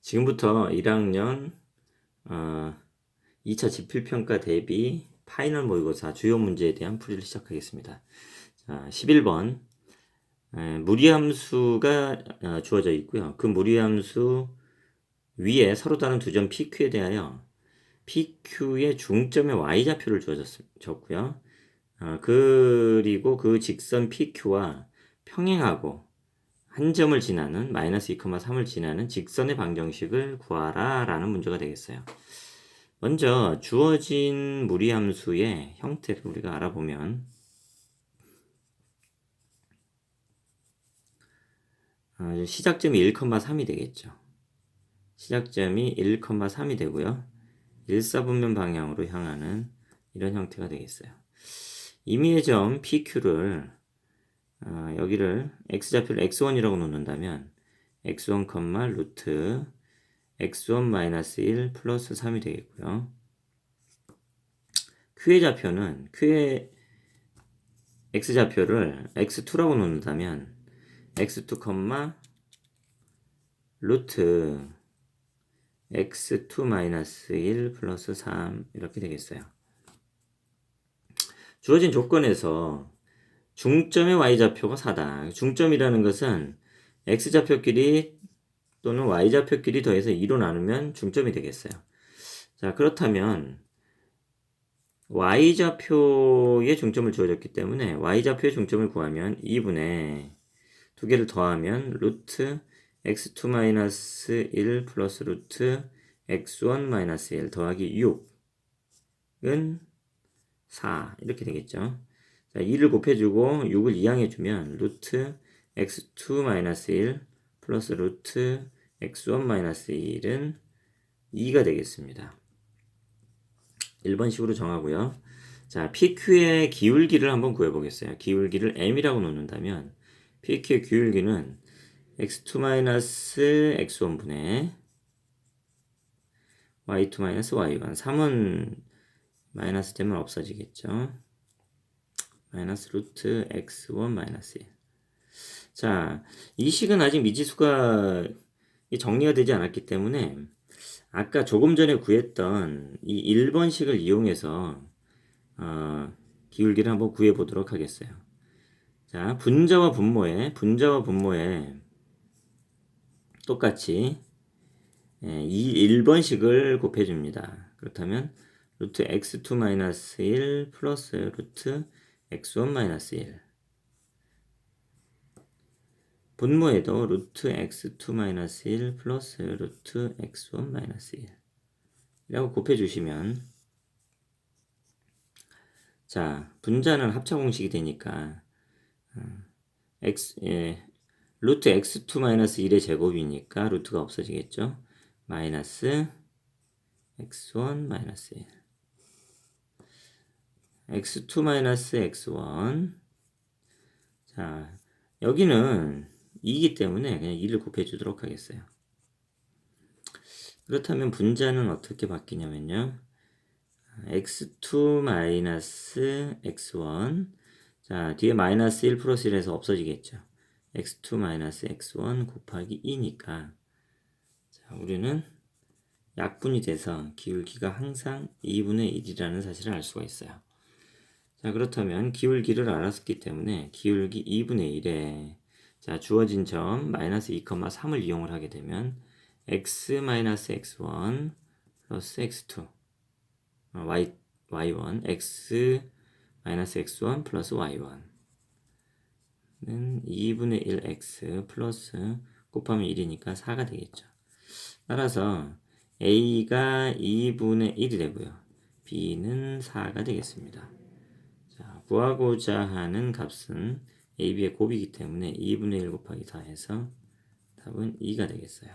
지금부터 1학년 어, 2차 지필평가 대비 파이널 모의고사 주요 문제에 대한 풀이를 시작하겠습니다. 자, 11번 에, 무리함수가 어, 주어져 있고요. 그 무리함수 위에 서로 다른 두 점 PQ에 대하여 PQ의 중점의 Y좌표를 주어졌고요. 어, 그리고 그 직선 PQ와 평행하고 한 점을 지나는 마이너스 2,3을 지나는 직선의 방정식을 구하라 라는 문제가 되겠어요. 먼저 주어진 무리함수의 형태를 우리가 알아보면 어, 시작점이 1,3이 되겠죠. 시작점이 1,3이 되고요. 일사분면 방향으로 향하는 이런 형태가 되겠어요. 임의의 점 PQ를 어, 여기를 x좌표를 x1이라고 놓는다면 x1, 루트 x1-1 플러스 3이 되겠고요. q의 좌표는 q의 x좌표를 x2라고 놓는다면 x2, 루트 x2-1 플러스 3 이렇게 되겠어요. 주어진 조건에서 중점의 y좌표가 4다. 중점이라는 것은 x좌표끼리 또는 y좌표끼리 더해서 2로 나누면 중점이 되겠어요. 자, 그렇다면 y좌표의 중점을 주어졌기 때문에 y좌표의 중점을 구하면 2분의 두 개를 더하면 루트 x2-1 플러스 루트 x1-1 더하기 6은 4 이렇게 되겠죠. 자, 2를 곱해주고 6을 이항해주면 루트 x2-1 플러스 루트 x1-1은 2가 되겠습니다. 1번식으로 정하고요. 자, PQ의 기울기를 한번 구해보겠어요. 기울기를 M이라고 놓는다면 PQ의 기울기는 x2-x1분의 y2-y1 3은 마이너스 되면 없어지겠죠. 마이너스 루트 x1 마이너스 1. 자, 이 식은 아직 미지수가 정리가 되지 않았기 때문에 아까 조금 전에 구했던 이 1번 식을 이용해서 어, 기울기를 한번 구해 보도록 하겠어요. 자, 분자와 분모에 분자와 분모에 똑같이 예, 이 1번식을 곱해 줍니다. 그렇다면 루트 x2-1 플러스 루트 x1-1 분모에도 루트 x2-1 플러스 루트 x1-1 이라고 곱해주시면 자 분자는 합차 공식이 되니까 어, x 예, 루트 x2-1의 제곱이니까 루트가 없어지겠죠? 마이너스 x1-1 x2-x1 자 여기는 2이기 때문에 그냥 2를 곱해 주도록 하겠어요. 그렇다면 분자는 어떻게 바뀌냐면요. X2 x1 자 뒤에 마이너스 1 플러스 1에서 없어지겠죠. X2 x1 곱하기 2니까. 자 우리는 약분이 돼서 기울기가 항상 2분의 1이라는 사실을 알 수가 있어요 자 그렇다면 기울기를 알았기 때문에 기울기 2분의 1에 자 주어진 점 마이너스 2,3을 이용을 하게 되면 x 마이너스 x1 플러스 x2 어, y, y1 x 마이너스 x1 플러스 y1 는 2분의 1x 플러스 곱하면 1이니까 4가 되겠죠. 따라서 a가 2분의 1이 되고요. b는 4가 되겠습니다. 구하고자 하는 값은 AB의 곱이기 때문에 2분의 1 곱하기 4 해서 답은 2가 되겠어요.